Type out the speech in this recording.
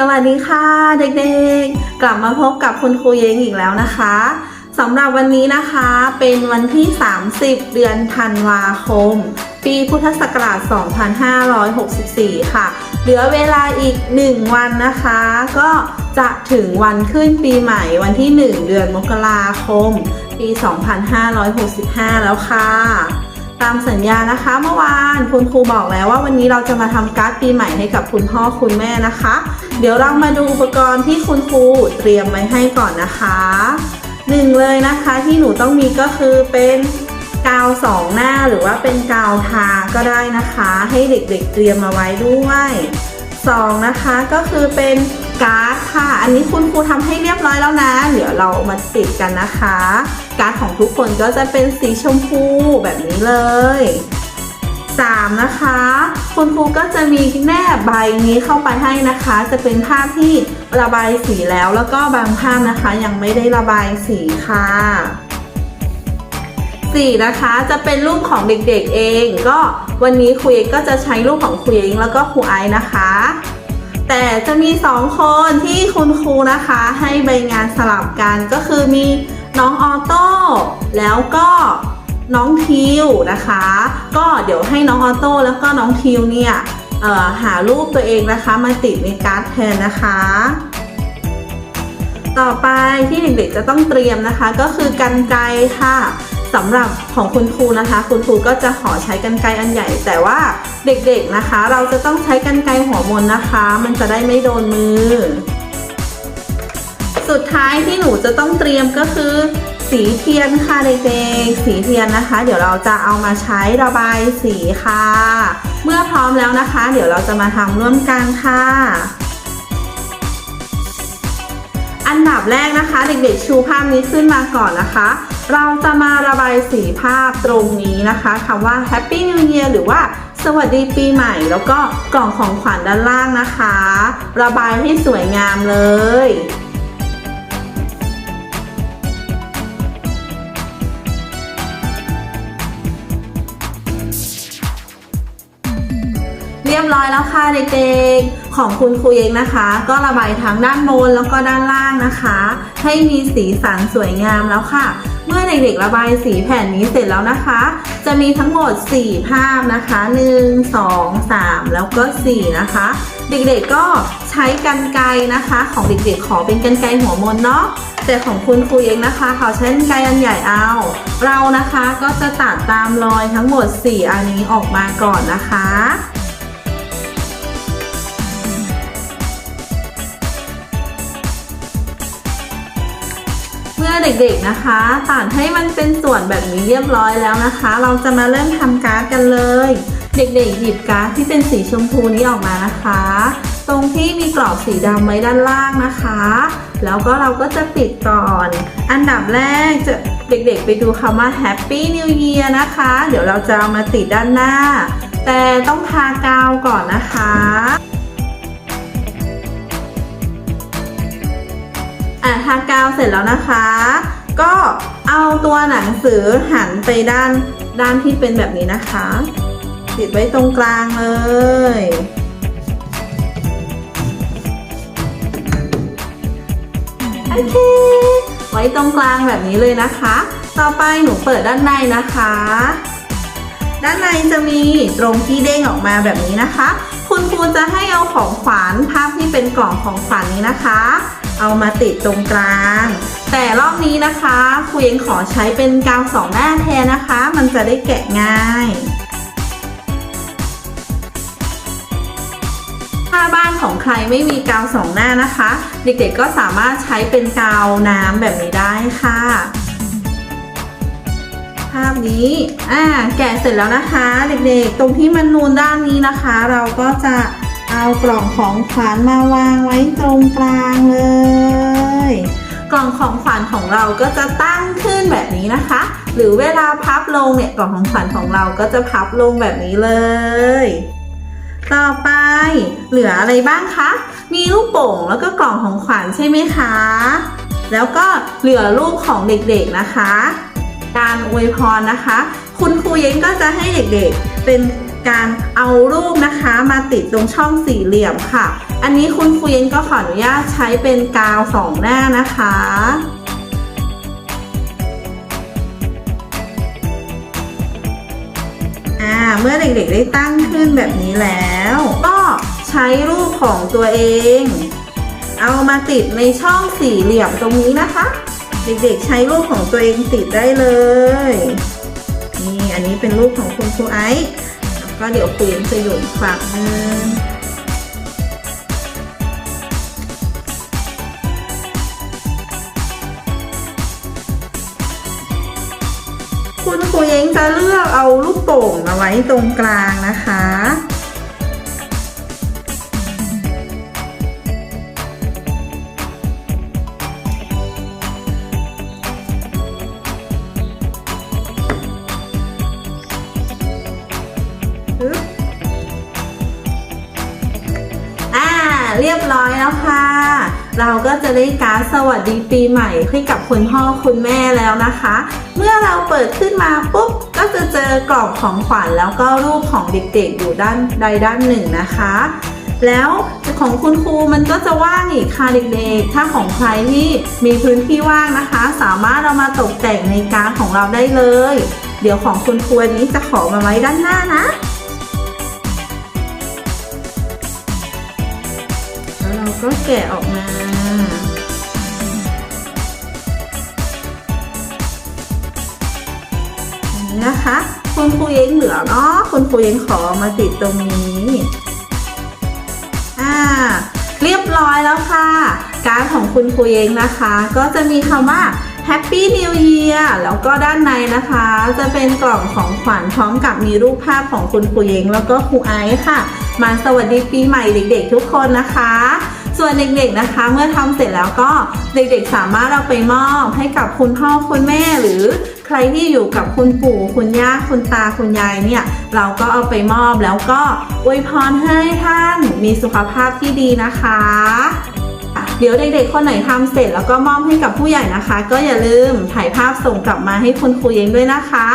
สวัสดีค่ะเด็กๆ กลับมาพบกับคุณครูเย้งอีกแล้วนะคะสำหรับวันนี้นะคะเป็นวันที่ 30 เดือนธันวาคม ปีพุทธศักราช 2564 ค่ะ เหลือเวลาอีก 1 วันนะคะ ก็จะถึงวันขึ้นปีใหม่วันที่ 1 เดือนมกราคม ปี 2565 แล้วค่ะ ตามสัญญานะคะเมื่อวานคุณครูบอกแล้วว่าวันนี้เราจะมาทำการ์ดปีใหม่ให้กับคุณพ่อคุณแม่นะคะ เดี๋ยวเรามาดูอุปกรณ์ที่คุณครูเตรียมไว้ให้ก่อนนะคะหนึ่งเลยนะคะที่หนูต้องมีก็คือเป็นกาวสองหน้าหรือว่าเป็นกาวทาก็ได้นะคะ ให้เด็กๆเตรียมมาไว้ด้วยสองนะคะก็คือเป็น การ์ดค่ะ อันนี้คุณครูทำให้เรียบร้อยแล้วนะ เดี๋ยวเรามาติดกันนะคะ การ์ดของทุกคนก็จะเป็นสีชมพูแบบนี้เลย 3 นะคะ คุณครูก็จะมีแนบใบนี้เข้าไปให้นะคะ จะเป็นภาพที่ระบายสีแล้วแล้วก็บางภาพนะคะ ยังไม่ได้ระบายสีค่ะ 4 นะคะจะเป็นรูปของเด็กๆเอง ก็วันนี้ครูเองก็จะใช้รูปของครูเองแล้วก็ครูไอนะคะ แต่จะมี 2 คนที่คุณครูนะคะให้ใบงานสลับกันก็คือมีน้องออโต้แล้วก็น้องทิวนะคะ ก็เดี๋ยวให้น้องออโต้แล้วก็น้องทิวเนี่ยหารูปตัวเองนะคะมาติดในการ์ดแทนนะคะ ต่อไปที่เด็กๆจะต้องเตรียมนะคะ ก็คือกันไกค่ะสำหรับของคุณครูนะคะ คุณครูก็จะขอใช้กันไกอันใหญ่ แต่ว่า เด็กๆนะคะ เราจะต้องใช้กันไกรหัวมนนะคะ มันจะได้ไม่โดนมือ สุดท้ายที่หนูจะต้องเตรียมก็คือ สีเทียนค่ะเด็กๆ สีเทียนนะคะ เดี๋ยวเราจะเอามาใช้ระบายสีค่ะ เมื่อพร้อมแล้วนะคะ เดี๋ยวเราจะมาทำร่วมกันค่ะอันดับแรกนะคะ เด็กๆชูภาพนี้ขึ้นมาก่อนนะคะ เราจะมาระบายสีภาพตรงนี้นะคะคำว่า Happy New Year หรือว่า สวัสดีปีใหม่แล้วก็กล่องของขวัญด้านล่างนะคะ ระบายให้สวยงามเลย เรียบร้อยแล้วค่ะเด็กๆ ของคุณครูเองนะคะ ก็ระบายทั้งด้านบนแล้วก็ด้านล่างนะคะ ให้มีสีสันสวยงามแล้วค่ะ เมื่อเด็กๆระบายสีแผ่นนี้เสร็จแล้วนะคะ จะมีทั้งหมด 4 ภาพนะคะ 1 2 3 แล้วก็ 4 นะคะ เด็กๆก็ใช้กันไกนะคะ ของเด็กๆขอเป็นกันไกหัวมนเนาะแต่ของคุณครูเองนะคะเขาใช้กันไกอันใหญ่เอา เรานะคะก็จะตัดตามรอยทั้งหมด 4 อันนี้ออกมาก่อนนะคะ อเด็กๆนะคะตัดให้มันเป็นส่วนแบบนี้เรียบร้อยแล้วนะคะ เราจะมาเริ่มทำการ์ดกันเลย เด็กๆหยิบการ์ดที่เป็นสีชมพูนี้ออกมานะคะ ตรงที่มีกรอบสีดำไว้ด้านล่างนะคะ แล้วก็เราก็จะปิดก่อน อันดับแรกจะเด็กๆ ไปดูคำว่า Happy New Year นะคะ เดี๋ยวเราจะเอามาติดด้านหน้า แต่ต้องทากาวก่อนนะคะ อะทากาวเสร็จแล้วนะคะ ก็เอาตัวหนังสือหันไปด้านด้านที่เป็นแบบนี้นะคะ ติดไว้ตรงกลางเลย โอเค ไว้ตรงกลางแบบนี้เลยนะคะ ต่อไปหนูเปิดด้านในนะคะ ด้านในจะมีตรงที่เด้งออกมาแบบนี้นะคะ คุณครูจะให้เอาของขวัญภาพที่เป็นกล่องของขวัญนี้นะคะ เอามาติดตรงกลาง แต่รอบนี้นะคะครูเองขอใช้เป็นกาวสองหน้าแทนนะคะ มันจะได้แกะง่ายถ้าบ้านของใครไม่มีกาวสองหน้านะคะ เด็กๆก็สามารถใช้เป็นกาวน้ำแบบนี้ได้ค่ะภาพนี้อ่าแกะเสร็จแล้วนะคะ เด็กๆ ตรงที่มันนูนด้านนี้นะคะ เราก็จะ เอากล่องของขวัญมาวางไว้ตรงกลางเลย กล่องของขวัญของเราก็จะตั้งขึ้นแบบนี้นะคะ หรือเวลาพับลงเนี่ยกล่องของขวัญของเราก็จะพับลงแบบนี้เลย ต่อไปเหลืออะไรบ้างคะ มีลูกโป่งแล้วก็กล่องของขวัญใช่ไหมคะ แล้วก็เหลือรูปของเด็กๆนะคะ การอวยพรนะคะ คุณครูเย้งก็จะให้เด็กๆเป็น การเอารูปนะคะมาติดตรงช่องสี่เหลี่ยมค่ะ อันนี้คุณครูเย็นก็ขออนุญาตใช้เป็นกาวสองหน้านะคะอ่าเมื่อเด็กๆได้ตั้งขึ้นแบบนี้แล้ว ก็ใช้รูปของตัวเอง เอามาติดในช่องสี่เหลี่ยมตรงนี้นะคะ เด็กๆใช้รูปของตัวเองติดได้เลยนี่อันนี้เป็นรูปของคุณครูไอซ์ ก็เดี๋ยวครูเอ็มจะอยู่อีกฝั่งนึงคุณครูเองจะเลือกเอาลูกโป่งมาไว้ตรงกลางนะคะ เรียบร้อยแล้วค่ะ เราก็จะได้การ์ดสวัสดีปีใหม่ให้กับคุณพ่อคุณแม่แล้วนะคะ เมื่อเราเปิดขึ้นมาปุ๊บก็จะเจอกล่องของขวัญแล้วก็รูปของเด็กๆอยู่ด้านใดด้านหนึ่งนะคะ แล้วของคุณครูมันก็จะว่างอีกค่ะเด็กๆ ถ้าของใครที่มีพื้นที่ว่างนะคะ สามารถเอามาตกแต่งในการดของเราได้เลย เดี๋ยวของคุณครูนี้จะขอมาไว้ด้านหน้านะ ก็แกะออกมาอันนี้นะคะ คุณครูเย้งเหลือเนาะคุณครูเย้งขอมาติดตรงนี้ อ่า เรียบร้อยแล้วค่ะ การ์ดของคุณครูเย้งนะคะ ก็จะมีคำว่า Happy New Year แล้วก็ด้านในนะคะ จะเป็นกล่องของขวัญพร้อมกับมีรูปภาพของคุณครูเย้งแล้วก็ครูไอซ์ค่ะ มาสวัสดีปีใหม่เด็กๆทุกคนนะคะ ส่วนเด็กๆนะคะ เมื่อทำเสร็จแล้วก็เด็กๆ สามารถเอาไปมอบให้กับคุณพ่อคุณแม่หรือใครที่อยู่กับคุณปู่คุณย่าคุณตาคุณยายเนี่ย เราก็เอาไปมอบแล้วก็อวยพรให้ท่านมีสุขภาพที่ดีนะคะ เดี๋ยวเด็กๆ คนไหนทำเสร็จแล้วก็มอบให้กับผู้ใหญ่นะคะ ก็อย่าลืมถ่ายภาพส่งกลับมาให้คุณครูเย้งด้วยนะคะ